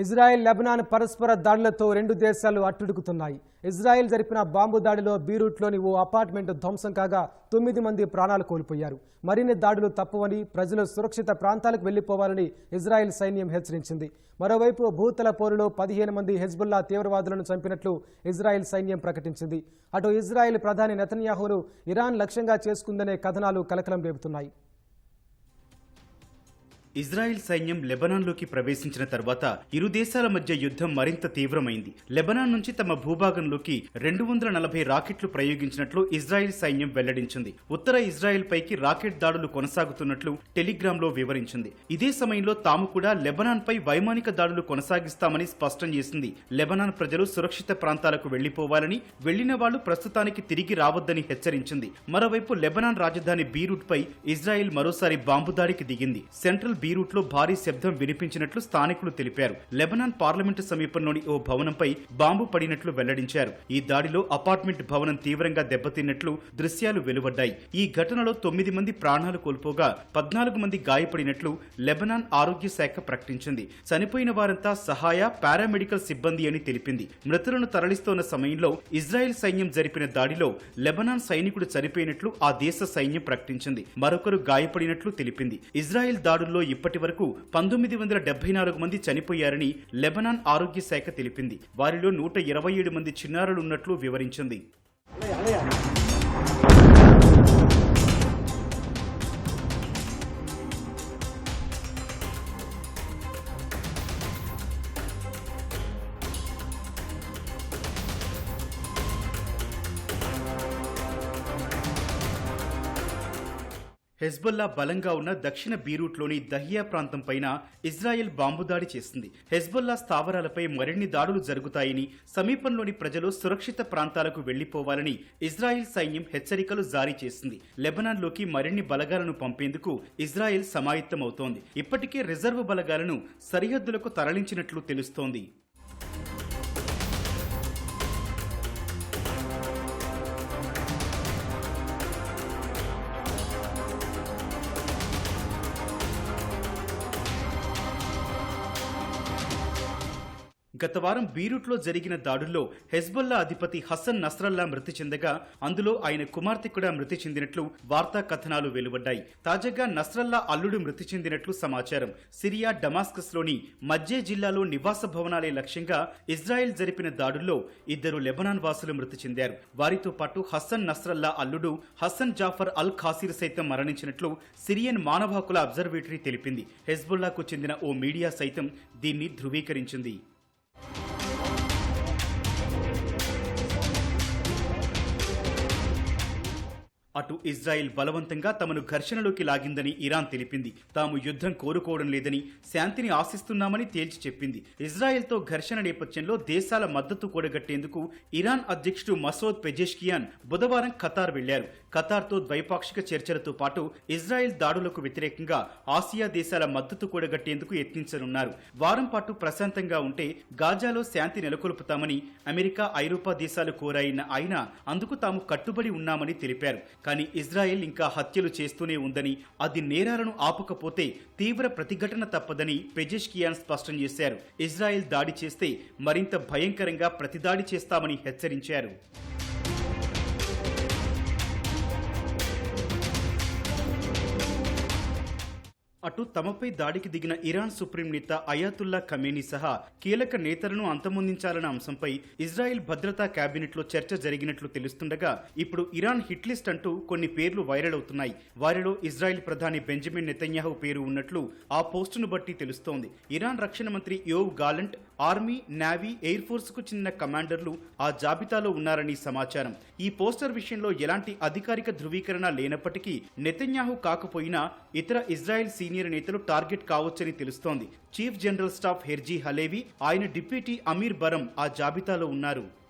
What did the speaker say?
Israel Lebanon పరస్పర దాడులతో రెండు దేశాలు అట్టుడుకుతున్నాయి. ఇజ్రాయెల్ జరిపిన బాంబు దాడిలో బీరూట్లోని ఓ అపార్ట్మెంట్ ధ్వంసం కాగా తొమ్మిది మంది ప్రాణాలు కోల్పోయారు. మరిన్ని దాడులు తప్పవని ప్రజలు సురక్షిత ప్రాంతాలకు వెళ్ళిపోవాలని ఇజ్రాయెల్ సైన్యం హెచ్చరించింది. మరోవైపు భూతల పోరులో పదిహేను మంది హెజ్బుల్లా తీవ్రవాదులను చంపినట్లు ఇజ్రాయెల్ సైన్యం ప్రకటించింది. అటు ఇజ్రాయెల్ ప్రధాని నెతన్యాహును ఇరాన్ లక్ష్యంగా చేసుకుందనే కథనాలు కలకలం రేపుతున్నాయి. ఇజ్రాయెల్ సైన్యం లెబనాన్లోకి ప్రవేశించిన తర్వాత ఇరు దేశాల మధ్య యుద్ధం మరింత తీవ్రమైంది. లెబనాన్ నుంచి తమ భూభాగంలోకి రెండు వందల నలభై రాకెట్లు ప్రయోగించినట్లు ఇజ్రాయెల్ సైన్యం వెల్లడించింది. ఉత్తర ఇజ్రాయెల్ పైకి రాకెట్ దాడులు కొనసాగుతున్నట్లు టెలిగ్రామ్లో వివరించింది. ఇదే సమయంలో తాము కూడా లెబనాన్ పై వైమానిక దాడులు కొనసాగిస్తామని స్పష్టం చేసింది. లెబనాన్ ప్రజలు సురక్షిత ప్రాంతాలకు వెళ్ళిపోవాలని వెళ్ళిన వాళ్ళు ప్రస్తుతానికి తిరిగి రావద్దని హెచ్చరించింది. మరోవైపు లెబనాన్ రాజధాని బీరూట్ పై ఇజ్రాయెల్ మరోసారి బాంబు దాడికి దిగింది. సెంట్రల్ బీరూట్లో భారీ శబ్దం వినిపించినట్లు స్థానికులు తెలిపారు. లెబనాన్ పార్లమెంటు సమీపంలోని ఓ భవనంపై బాంబు పడినట్లు వెల్లడించారు. ఈ దాడిలో అపార్ట్మెంట్ భవనం తీవ్రంగా దెబ్బతిన్నట్లు దృశ్యాలు వెలువడ్డాయి. ఈ ఘటనలో తొమ్మిది మంది ప్రాణాలు కోల్పోగా పద్నాలుగు మంది గాయపడినట్లు లెబనాన్ ఆరోగ్య శాఖ ప్రకటించింది. చనిపోయిన వారంతా సహాయ పారామెడికల్ సిబ్బంది అని తెలిపింది. మృతులను తరలిస్తోన్న సమయంలో ఇజ్రాయెల్ సైన్యం జరిపిన దాడిలో లెబనాన్ సైనికుడు చనిపోయినట్లు ఆ దేశ సైన్యం ప్రకటించింది. మరొకరు గాయపడినట్లు తెలిపింది. ఇజ్రాయెల్ దాడుల్లో ఇప్పటి వరకు పంతొమ్మిది వందల డెబ్బై నాలుగు మంది చనిపోయారని లెబనాన్ ఆరోగ్య శాఖ తెలిపింది. వారిలో నూట ఇరవై ఏడు మంది చిన్నారులు ఉన్నట్లు వివరించింది. హెజ్బొల్లా బలంగా ఉన్న దక్షిణ బీరూట్లోని దహియా ప్రాంతం పైన ఇజ్రాయెల్ బాంబు దాడి చేసింది. హెజ్బొల్లా స్థావరాలపై మరిన్ని దాడులు జరుగుతాయని సమీపంలోని ప్రజలు సురక్షిత ప్రాంతాలకు వెళ్ళిపోవాలని ఇజ్రాయెల్ సైన్యం హెచ్చరికలు జారీ చేసింది. లెబనాన్లోకి మరిన్ని బలగాలను పంపేందుకు ఇజ్రాయెల్ సమాయత్తమవుతోంది. ఇప్పటికే రిజర్వ్ బలగాలను సరిహద్దులకు తరలించినట్లు తెలుస్తోంది. గత వారం బీరూట్లో జరిగిన దాడుల్లో హెజ్బుల్లా అధిపతి హసన్ నస్రల్లా మృతి చెందగా అందులో ఆయన కుమార్తె కూడా మృతి చెందినట్లు వార్తా కథనాలు వెలువడ్డాయి. తాజాగా నస్రల్లా అల్లుడు మృతి చెందినట్లు సమాచారం. సిరియా డమాస్కస్లోని మధ్య జిల్లాలో నివాస భవనాలే లక్ష్యంగా ఇజ్రాయెల్ జరిపిన దాడుల్లో ఇద్దరు లెబనాన్ వాసులు మృతి చెందారు. వారితో పాటు హసన్ నస్రల్లా అల్లుడు హసన్ జాఫర్ అల్ ఖాసిర్ సైతం మరణించినట్లు సిరియన్ మానవ హక్కుల అబ్జర్వేటరీ తెలిపింది. హెజ్బుల్లాకు చెందిన ఓ మీడియా సైతం దీన్ని ధృవీకరించింది. అటు ఇజ్రాయెల్ బలవంతంగా తమను ఘర్షణలోకి లాగిందని ఇరాన్ తెలిపింది. తాము యుద్ధం కోరుకోవడం లేదని శాంతిని ఆశిస్తున్నామని తేల్చి చెప్పింది. ఇజ్రాయెల్తో ఘర్షణ నేపథ్యంలో దేశాల మద్దతు కూడగట్టేందుకు ఇరాన్ అధ్యక్షుడు మసోద్ పెజెష్కియాన్ బుధవారం ఖతార్ వెళ్ళారు. ఖతార్తో ద్వైపాక్షిక చర్చలతో పాటు ఇజ్రాయెల్ దాడులకు వ్యతిరేకంగా ఆసియా దేశాల మద్దతు కూడగట్టేందుకు యత్నించనున్నారు. వారం పాటు ప్రశాంతంగా ఉంటే గాజాలో శాంతి నెలకొల్పుతామని అమెరికా ఐరోపా దేశాలు కోరాయిన ఆయన అందుకు తాము కట్టుబడి ఉన్నామని తెలిపారు. కానీ ఇజ్రాయెల్ ఇంకా హత్యలు చేస్తూనే ఉందని అది నేరాలను ఆపకపోతే తీవ్ర ప్రతిఘటన తప్పదని పెజెష్కియాన్ స్పష్టం చేశారు. ఇజ్రాయెల్ దాడి చేస్తే మరింత భయంకరంగా ప్రతిదాడి చేస్తామని హెచ్చరించారు. అటు తమపై దాడికి దిగిన ఇరాన్ సుప్రీం నేత అయాతుల్లా ఖమేనీ సహా కీలక నేతలను అంతమొందించాలన్న అంశంపై ఇజ్రాయెల్ భద్రతా క్యాబినెట్లో చర్చ జరిగినట్లు తెలుస్తుండగా ఇప్పుడు ఇరాన్ హిట్ లిస్ట్ అంటూ కొన్ని పేర్లు వైరల్ అవుతున్నాయి. వారిలో ఇజ్రాయెల్ ప్రధాని బెంజమిన్ నెతన్యాహు పేరు ఉన్నట్లు ఆ పోస్టును బట్టి తెలుస్తోంది. ఇరాన్ రక్షణ మంత్రి Yoav Gallant army navy air ఫోర్స్కు చెందిన కమాండర్లు ఆ జాబితాలో ఉన్నారని సమాచారం. ఈ పోస్టర్ విషయంలో ఎలాంటి అధికారిక ధృవీకరణ లేనప్పటికీ నెతన్యాహు కాకపోయినా ఇతర ఇజ్రాయెల్ సీనియర్ నేతలు టార్గెట్ కావచ్చని తెలుస్తోంది. Chief general staff Herzi Halevi ఆయన డిప్యూటీ అమీర్ బరం ఆ జాబితాలో ఉన్నారు.